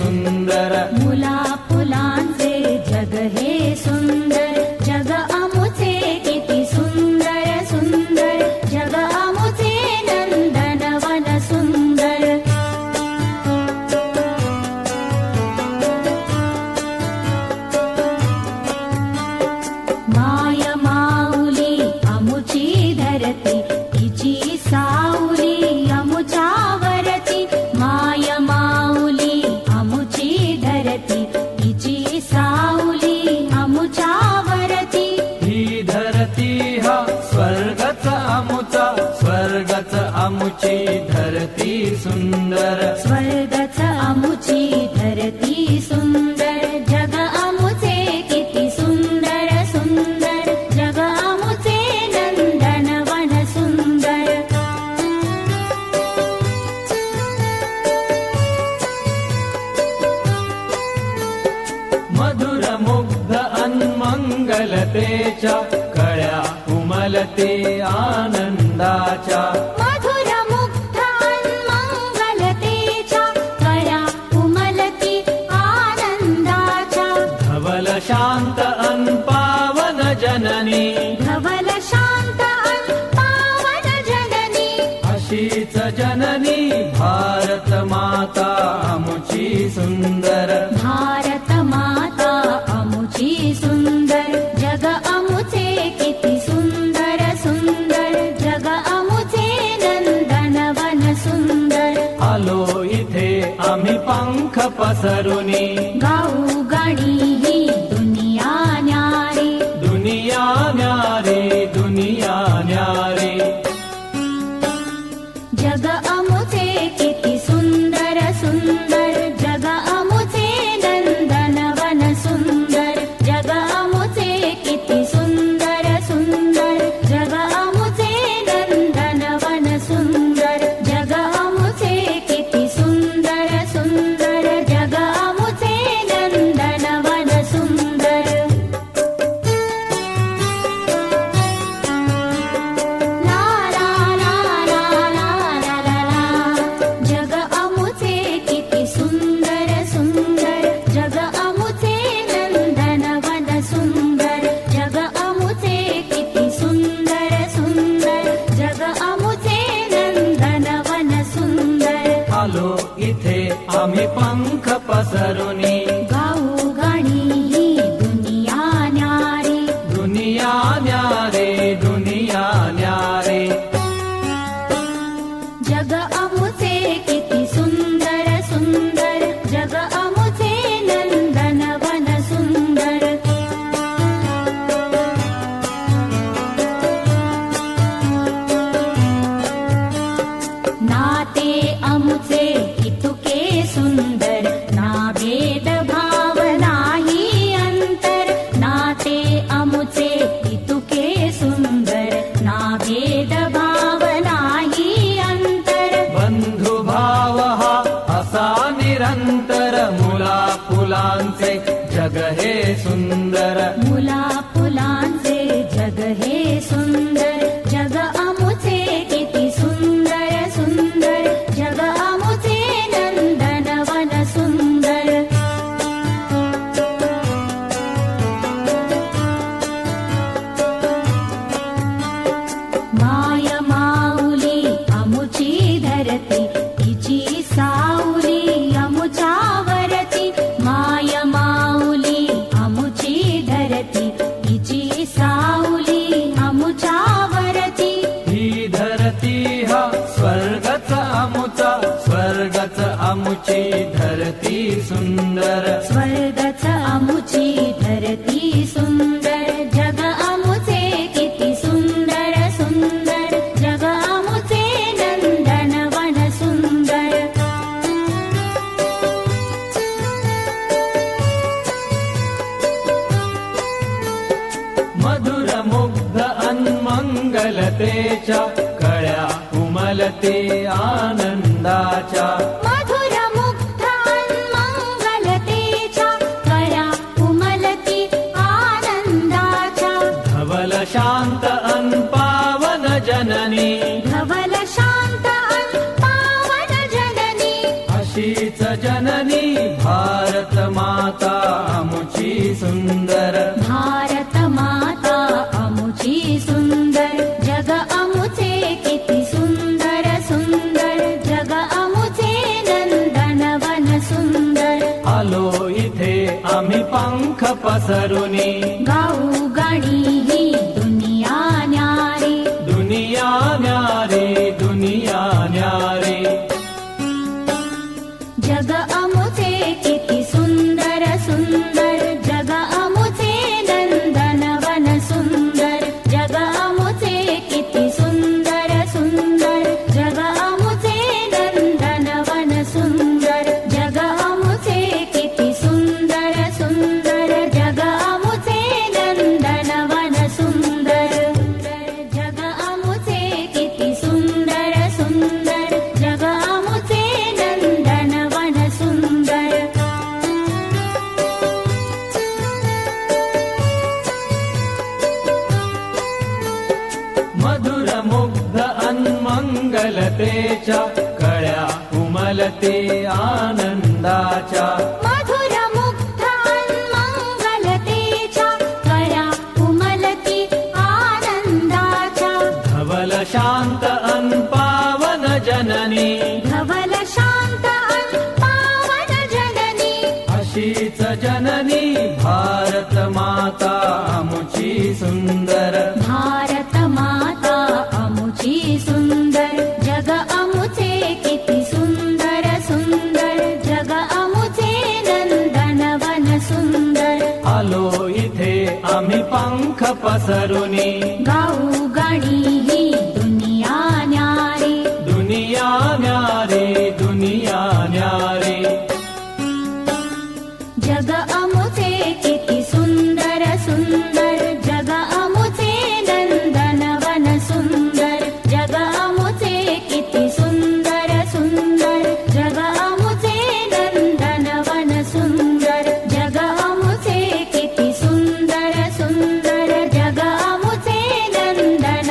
सुन्दर मुला फुलान् जग हे सुन्दर स्वर्ग च मुचे धरति सुन्दर जगामुचे किति सुन्दर सुन्दर जगामुचे नन्दनवनन्दर मधुरमुग्धमङ्गलते च करा कुमलते आनन्दा च। ी च जननी भारत माता अमुची सुन्दर। भारत माता अमुची सुन्दर जग अमुचे किति सुन्दर सुन्दर जग अमुचे नन्दन वन सुन्दर। हलो इथे अमि पङ्ख पसरुनी। आमुची धरती सुंदर स्वर्गच अमुची धरती सुंदर जग अमुचे किती सुंदर सुंदर जग अमुचे नंदनवन सुंदर मधुर मुग्ध अन्मङ्गलतेच्या कळ्या उमलते आनन्दाच्या जननी भारत माता अमुची सुन्दर भारत माता अमुची सुंदर जग अमुचे किती सुंदर सुंदर जग अमुचे नंदनवन सुंदर। आलो इथे आम्ही पंख पसरुनी। गाऊ गाणी जग अन्मङ्गलतेच्या कळ्या उमलते आनन्दाच्या सुख पसरुनी. गाऊ